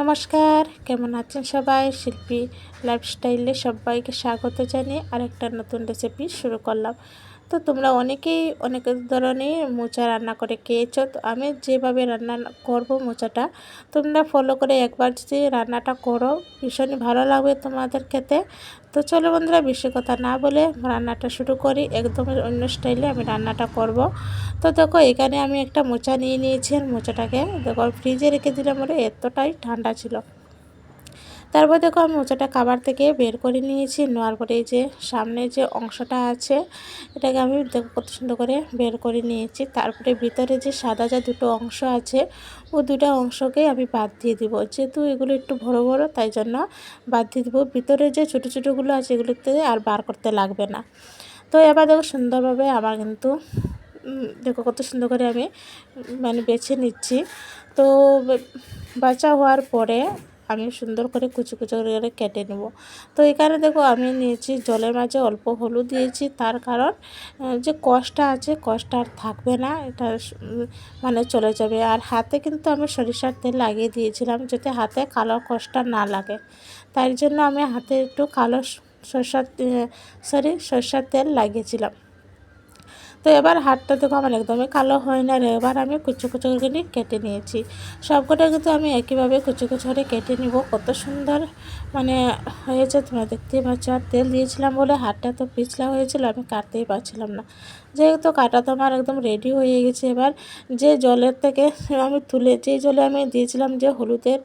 নমস্কার কেমন আছেন সবাই? শিল্পী লাইফস্টাইলে সবাইকে স্বাগত জানিয়ে আরেকটা নতুন রেসিপি শুরু করলাম। তো তোমরা অনেকেই অনেক ধরনের মোচা রান্না করে খেয়েছো। তো আমি যেভাবে রান্না করব মোচাটা, তোমরা ফলো করে একবার যদি রান্নাটা করো ভীষণই ভালো লাগবে তোমাদের খেতে। তো চলো বন্ধুরা, বেশি কথা না বলে রান্নাটা শুরু করি। একদম অন্য স্টাইলে আমি রান্নাটা করব। তো দেখো, এখানে আমি একটা মোচা নিয়ে নিয়েছি আর মোচাটাকে দেখো ফ্রিজে রেখে দিলাম বলে এতটাই ঠান্ডা ছিল। তারপর দেখো আমি মোচাটা কাবার থেকে বের করে নিয়েছি, নেওয়ার পরে এই যে সামনে যে অংশটা আছে, এটাকে আমি দেখো কত সুন্দর করে বের করে নিয়েছি। তারপরে ভিতরে যে সাদা যা দুটো অংশ আছে, ও দুটো অংশকে আমি বাদ দিয়ে দিব। যেহেতু এগুলো একটু বড় বড়, তাই জন্য বাদ দিয়ে দেবো। ভিতরে যে ছোটো ছোটোগুলো আছে, এগুলোতে আর বার করতে লাগবে না। তো এবার দেখো সুন্দরভাবে আমার কিন্তু দেখো কত সুন্দর করে আমি মানে বেছে নিচ্ছি। তো বাচ্চা হওয়ার পরে আমি সুন্দর করে কুচি কুচি করে কেটে নেব। তো এখানে দেখো আমি নিয়েছি জলের মাঝে অল্প হলুদ দিয়েছি, তার কারণ যে কষটা আছে, কষটা আর থাকবে না, এটা মানে চলে যাবে। আর হাতে কিন্তু আমি সরিষার তেল লাগিয়ে দিয়েছিলাম যাতে হাতে কালো কষটা না লাগে। তাই জন্য আমি হাতে একটু কালো সরষার সরি সরষার তেল লাগিয়েছিলাম। তো এবার হাতটা দেখো আমার একদমই কালো হয় না রে। এবার আমি কুচো কুচো করে কেটে নিয়েছি। সবকটা কিন্তু আমি একইভাবে কুচো কুচো করে কেটে নিব। কত সুন্দর মানে হয়েছে, তোমরা দেখতেই পাচ্ছ। আর তেল দিয়েছিলাম বলে হাতটা তো পিছলা হয়েছিল, আমি কাটতেই পারছিলাম না। যেহেতু কাটা তো আমার একদম রেডি হয়ে গেছে এবার, যে জলের থেকে আমি তুলে যেই জলে আমি দিয়েছিলাম যে হলুদের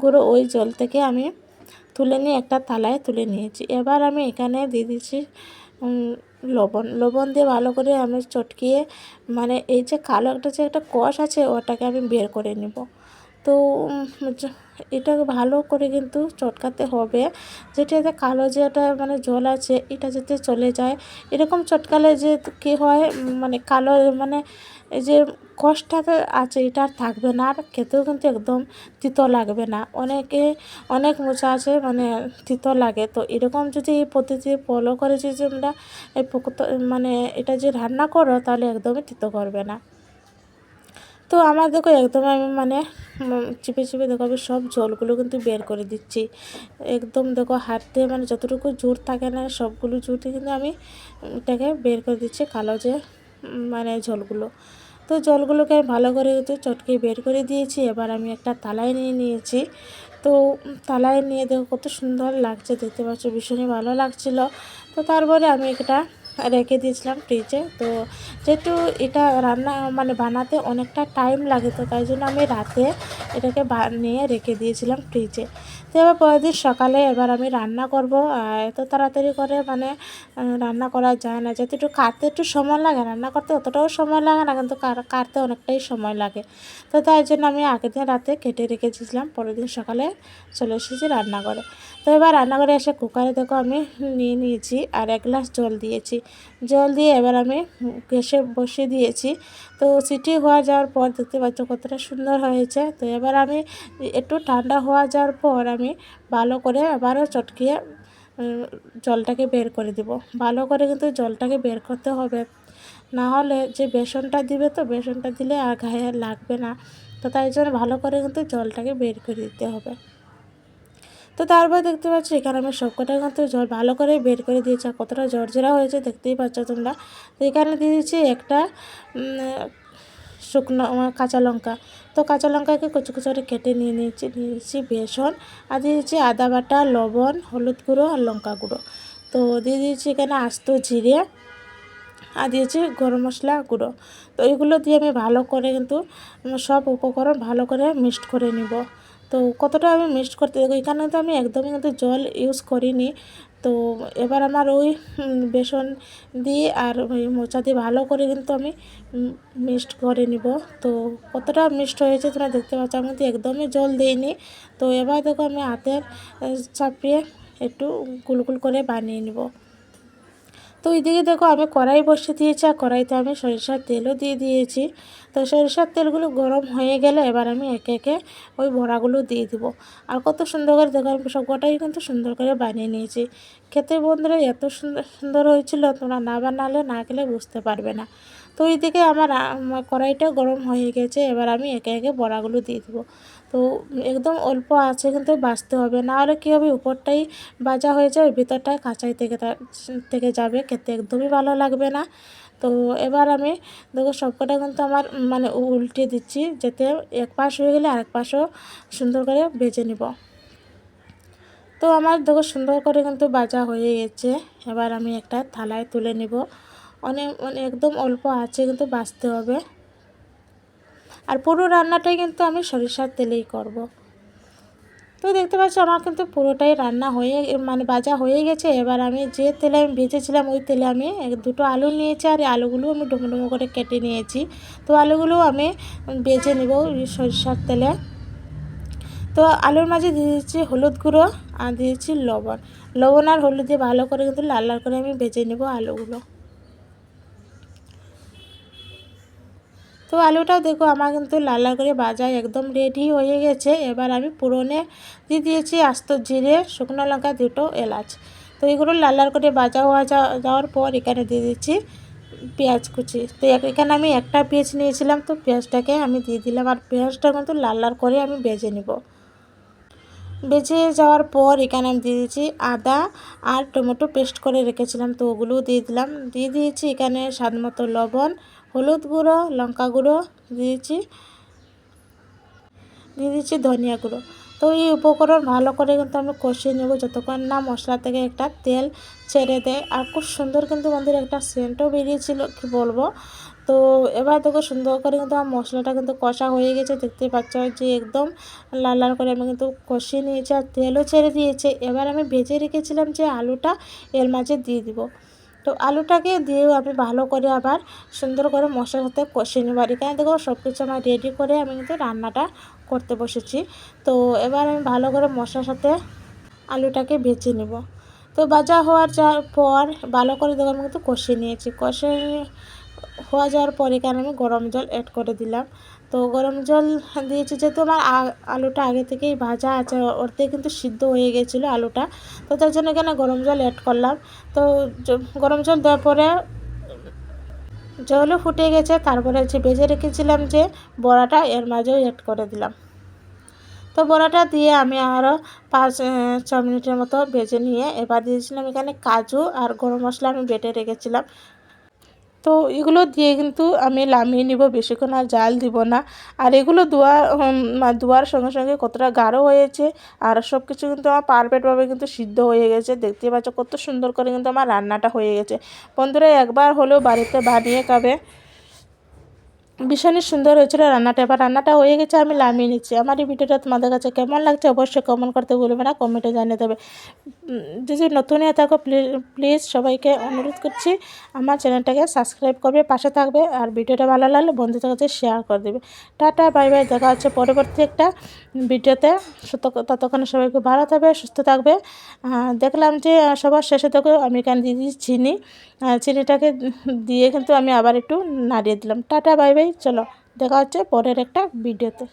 গুঁড়ো, ওই জল থেকে আমি তুলে নিয়ে একটা থালায় তুলে নিয়েছি। এবার আমি এখানে দিয়ে দিচ্ছি লবণ। লবণ দিয়ে ভালো করে আমি চটকিয়ে মানে এই যে কালো একটা যে একটা কষ আছে, ওটাকে আমি বের করে নেব। তো এটা ভালো করে কিন্তু চটকাতে হবে। যেটাতে কালো যে একটা মানে জল আছে, এটা যাতে চলে যায়। এরকম চটকালে যে কী হয় মানে কালো মানে এই যে কষ্টটা আছে, এটা আর থাকবে না, আর খেতেও কিন্তু একদম তিতো লাগবে না। অনেকে, অনেক মোচা আছে মানে তিতো লাগে। তো এরকম যদি এই পদ্ধতি ফলো করে যদি আমরা এই মানে এটা যে রান্না করো, তাহলে একদমই তিতো করবে না। তো আমার দেখো একদম আমি মানে চিপে চিপে দেখো আমি সব জলগুলো কিন্তু বের করে দিচ্ছি। একদম দেখো হাতে মানে যতটুকু জোর থাকে না, সবগুলো জুড়তে কিন্তু আমি এটাকে বের করে দিচ্ছি কালো যে মানে জলগুলো তো জলগুলোকে আমি ভালো করে চটকে বের করে দিয়েছি। এবার আমি একটা তালায় নিয়ে নিয়েছি। তো তালায় নিয়ে দেখো কত সুন্দর লাগছে, দেখতে পাচ্ছ, ভীষণই ভালো লাগছিল। তো তারপরে আমি এটা রেখে দিয়েছিলাম ফ্রিজে তো যেহেতু এটা রান্না মানে বানাতে অনেকটা টাইম লাগে, তো তাই জন্য আমি রাতে এটাকে নিয়ে রেখে দিয়েছিলাম ফ্রিজে তো এবার পরের দিন সকালে এবার আমি রান্না করব। এত তাড়াতাড়ি করে মানে রান্না করা যায় না। যেহেতু একটু কাটতে একটু সময় লাগে, রান্না করতে অতটাও সময় লাগে না, কিন্তু কাটতে অনেকটাই সময় লাগে। তো তাই জন্য আমি আগের দিন রাতে কেটে রেখেছিলাম, পরের দিন সকালে চলে এসেছি রান্না করে তো এবার রান্নাঘরে এসে কুকারে দেখো আমি নিয়ে নিয়েছি, আর এক গ্লাস জল দিয়েছি। জল দিয়ে এবার আমি গ্যাসে বসিয়ে দিয়েছি। তো সিটি হওয়া যাওয়ার পর দেখতে পাচ্ছ কতটা সুন্দর হয়েছে। তো এবার আমি একটু ঠান্ডা হওয়া যাওয়ার পর আমি ভালো করে আবারও চটকিয়ে জলটাকে বের করে দেব। ভালো করে কিন্তু জলটাকে বের করতে হবে। না হলে যে বেসনটা দিবে তো বেসনটা দিলে আর গায়ে লাগবে না। তো তাই জন্য ভালো করে কিন্তু জলটাকে বের করে দিতে হবে। তো তারপর দেখতে পাচ্ছি, এখানে আমি সবকটা কিন্তু জল ভালো করে বের করে দিয়েছি। আর কতটা জর্জরা হয়েছে দেখতেই পাচ্ছ তোমরা। তো এখানে দিয়ে দিচ্ছি একটা শুকনো কাঁচা লঙ্কা। তো কাঁচা লঙ্কাকে কুচু কুচু করে কেটে নিয়ে নিয়েছি নিয়েছি বেসন। আর দিয়ে দিচ্ছি আদা বাটা, লবণ, হলুদ গুঁড়ো আর লঙ্কা গুঁড়ো। তো দিয়ে দিয়েছি এখানে আস্ত জিরে আর দিয়েছি গরম মশলা গুঁড়ো। তো এইগুলো দিয়ে আমি ভালো করে কিন্তু সব উপকরণ ভালো করে মিক্সড করে নিব। তো কতটা আমি মিক্সড করতে দেখো, এখানে তো আমি একদমই কিন্তু জল ইউজ করিনি। তো এবার আমার ওই বেসন দিয়ে আর ওই মোচা দিয়ে ভালো করে কিন্তু আমি মিক্সড করে নিব। তো কতটা মিক্সড হয়েছে তোমরা দেখতে পাচ্ছ, আমি তো একদমই জল দিইনি। তো এবার দেখো আমি হাতের চাপিয়ে একটু গুলগুল করে বানিয়ে নিব। তো ওইদিকে দেখো আমি কড়াই বসে দিয়েছি, আর কড়াইতে আমি সরিষার তেলও দিয়ে দিয়েছি। তো সরিষার তেলগুলো গরম হয়ে গেলে এবার আমি একে একে ওই বড়াগুলো দিয়ে দিব। আর কত সুন্দর করে দেখো আমি সব কটাই কিন্তু সুন্দর করে বানিয়ে নিয়েছি। খেতে বন্ধুরা এত সুন্দর সুন্দর হয়েছিল, তোমরা না বানালে না গেলে বুঝতে পারবে না। তো ওইদিকে আমার কড়াইটা গরম হয়ে গেছে, এবার আমি একে একে বড়াগুলো দিয়ে দেবো। তো একদম অল্প আছে কিন্তু বাছতে হবে। না হলে কী হবে? উপরটাই বাজা হয়ে যাবে ভিতরটাই কাঁচাই থেকে থেকে যাবে। খেতে একদমই ভালো লাগবে না। তো এবার আমি দেখো সবকটা কিন্তু আমার মানে উল্টে দিচ্ছি, যাতে এক পাশ হয়ে গেলে আরেক পাশও সুন্দর করে ভেজে নিব। তো আমার দেখো সুন্দর করে কিন্তু বাজা হয়ে গেছে। এবার আমি একটা থালায় তুলে নিব। অনেক মানে একদম অল্প আছে কিন্তু বাঁচতে হবে। আর পুরো রান্নাটাই কিন্তু আমি সরিষার তেলেই করব। তো দেখতে পাচ্ছ আমার কিন্তু পুরোটাই রান্না হয়ে মানে বাজা হয়ে গেছে। এবার আমি যে তেলে আমি ভেজেছিলাম ওই তেলে আমি দুটো আলু নিয়েছি আর আলুগুলো আমি ডুমো ডুমো করে কেটে নিয়েছি। তো আলুগুলো আমি বেজে নেব সরিষার তেলে। তো আলুর মাঝে দিয়ে দিচ্ছি হলুদ গুঁড়ো আর দিয়েছি লবণ। লবণ আর হলুদ দিয়ে ভালো করে কিন্তু লাল লাল করে আমি বেজে নেব আলুগুলো। তো আলুটাও দেখো, আমার কিন্তু লাল লাল করে বাজায় একদম রেডি হয়ে গেছে। এবার আমি পুরনে দিয়ে দিয়েছি আস্ত জিরে, শুকনো লঙ্কা, দুটো এলাচ। তো এগুলো লাল লাল করে বাজা হওয়া যাওয়ার পর এখানে দিয়ে দিচ্ছি পেঁয়াজ কুচি। তো এখানে আমি একটা পেঁয়াজ নিয়েছিলাম, তো পেঁয়াজটাকে আমি দিয়ে দিলাম। আর পেঁয়াজটা কিন্তু লাল লাল করে আমি বেজে নেব। বেজে যাওয়ার পর এখানে আমি দিয়ে দিয়েছি আদা আর টমেটো পেস্ট করে রেখেছিলাম, তো ওগুলোও দিয়ে দিলাম। দিয়ে দিয়েছি এখানে স্বাদ মতো লবণ, হলুদ গুঁড়ো, লঙ্কা গুঁড়ো দিয়েছি। দিয়ে দিয়েছি ধনিয়া গুঁড়ো। তো এই উপকরণ ভালো করে কিন্তু আমি কষিয়ে নেব যতক্ষণ না মশলা থেকে একটা তেল ছেড়ে দেয়। আর খুব সুন্দর কিন্তু আমাদের একটা সেন্টও বেরিয়েছিল, কি বলব? তো এবার দেখো সুন্দর করে কিন্তু আমার মশলাটা কিন্তু কষা হয়ে গেছে দেখতে পাচ্ছ যে একদম লাল লাল করে আমি কিন্তু কষিয়ে নিয়েছি আর তেলও ছেড়ে দিয়েছে। এবার আমি ভেজে রেখেছিলাম যে আলুটা এর মাঝে দিয়ে দিব। তো আলুটাকে দিয়েও আমি ভালো করে আবার সুন্দর করে মশলার সাথে কষিয়ে নেব। আর এখানে দেখো সব কিছু আমার রেডি করে আমি কিন্তু রান্নাটা করতে বসেছি। তো এবার আমি ভালো করে মশলার সাথে আলুটাকে ভেজে নেব। তো ভাজা হওয়ার পর ভালো করে দেখো আমি কিন্তু কষিয়ে নিয়েছি। কষে হওয়া যাওয়ার পরে এখানে আমি গরম জল অ্যাড করে দিলাম। তো গরম জল দিয়েছি যেহেতু আমার আলুটা আগে থেকেই ভাজা আছে ওরতে কিন্তু সিদ্ধ হয়ে গেছিল আলুটা। তো তার জন্য এখানে গরম জল অ্যাড করলাম? তো গরম জল দেওয়ার পরে জলও ফুটে গেছে, তারপরে যে ভেজে রেখেছিলাম যে বড়াটা এর মাঝেও অ্যাড করে দিলাম। তো বড়াটা দিয়ে আমি আরও পাঁচ ছ মিনিটের মতো ভেজে নিয়ে এবার দিয়েছিলাম এখানে কাজু আর গরম মশলা আমি বেটে রেখেছিলাম। তো এগুলো দিয়ে কিন্তু আমি লামিয়ে নিব বেশিক্ষণ আর জাল দিব না। আর এগুলো দোয়া দোয়ার সঙ্গে সঙ্গে কতটা গাঢ় হয়েছে আর সব কিছু কিন্তু আমার পারফেক্টভাবে কিন্তু সিদ্ধ হয়ে গেছে। দেখতে পাচ্ছ কত সুন্দর করে কিন্তু আমার রান্নাটা হয়ে গেছে। বন্ধুরা, একবার হলেও বাড়িতে বানিয়ে খাবে। ভীষণই সুন্দর হয়েছিল রান্নাটা। এবার রান্নাটা হয়ে গেছে, আমি নামিয়ে নিচ্ছি। আমার এই ভিডিওটা তোমাদের কাছে কেমন লাগছে অবশ্যই কমেন্ট করতে ভুলবে না কমেন্টে জানিয়ে দেবে। যদি নতুন হয়ে থাকো প্লিজ সবাইকে অনুরোধ করছি, আমার চ্যানেলটাকে সাবস্ক্রাইব করবে, পাশে থাকবে, আর ভিডিওটা ভালো লাগলে বন্ধুদের কাছে শেয়ার করে দেবে। টাটা বাই বাই দেখা হচ্ছে পরবর্তী একটা ভিডিওতে। ততক্ষণে সবাইকে ভালো থাকবে, সুস্থ থাকবে। দেখলাম যে সবার শেষে থেকে আমি এখানে দিয়ে দিচ্ছি চিনি। চিনিটাকে দিয়ে কিন্তু আমি আবার একটু নাড়িয়ে দিলাম। টাটা বাই বাই চলো দেখা হচ্ছে পরের একটা ভিডিওতে।